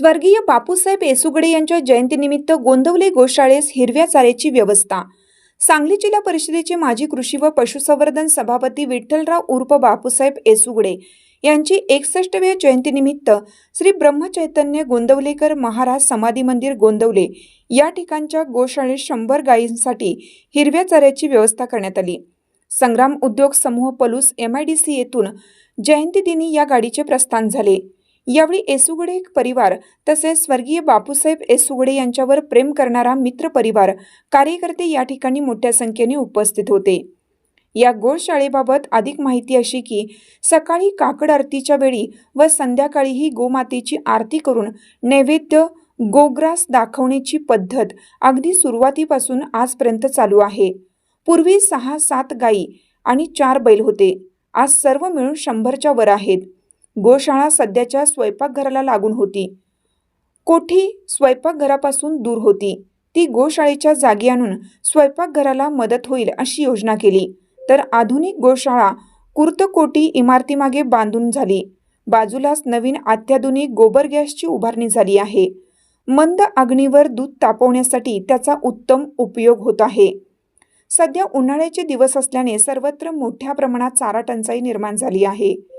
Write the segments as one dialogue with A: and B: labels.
A: स्वर्गीय बापूसाहेब येसुगडे यांच्या जयंतीनिमित्त गोंदवले गोशाळेस हिरव्या चाऱ्याची व्यवस्था. सांगली जिल्हा परिषदेचे माजी कृषी व पशुसंवर्धन सभापती विठ्ठलराव उर्फ बापूसाहेब येसुगडे यांची एकसष्टव्या जयंतीनिमित्त श्री ब्रह्मचैतन्य गोंदवलेकर महाराज समाधी मंदिर गोंदवले या ठिकाणच्या गोशाळेत शंभर गायींसाठी हिरव्या चाऱ्याची व्यवस्था करण्यात आली. संग्राम उद्योग समूह Palus M I D C येथून जयंतीदिनी या गाडीचे प्रस्थान झाले. यावेळी येसुगडे परिवार तसेच स्वर्गीय बापूसाहेब येसुगडे यांच्यावर प्रेम करणारा मित्र परिवार कार्यकर्ते या ठिकाणी मोठ्या संख्येने उपस्थित होते. या गोशाळेबाबत अधिक माहिती अशी की सकाळी काकड आरतीच्या वेळी व संध्याकाळीही गोमातेची आरती करून नैवेद्य गोग्रास दाखवण्याची पद्धत अगदी सुरुवातीपासून आजपर्यंत चालू आहे. पूर्वी सहा सात गायी आणि चार बैल होते. आज सर्व मिळून शंभरच्या वर आहेत. गोशाळा सध्याच्या स्वयंपाकघराला लागून होती. कोठी स्वयंपाकघरापासून दूर होती. ती गोशाळेच्या जागी आणून स्वयंपाकघराला मदत होईल अशी योजना केली. तर आधुनिक गोशाळा कुर्तकोटी इमारतीमागे बांधून झाली. बाजूलाच नवीन अत्याधुनिक गोबर गॅसची उभारणी झाली आहे. मंद अग्नीवर दूध तापवण्यासाठी त्याचा उत्तम उपयोग होत आहे. सध्या उन्हाळ्याचे दिवस असल्याने सर्वत्र मोठ्या प्रमाणात चारा टंचाई निर्माण झाली आहे.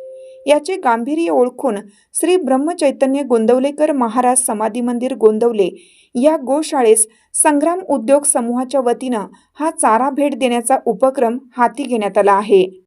A: याचे गांभीर्य ओळखून श्री ब्रह्मचैतन्य गोंदवलेकर महाराज समाधी मंदिर गोंदवले. या गोशाळेस संग्राम उद्योग समूहाच्या वतीनं हा चारा भेट देण्याचा उपक्रम हाती घेण्यात आला आहे.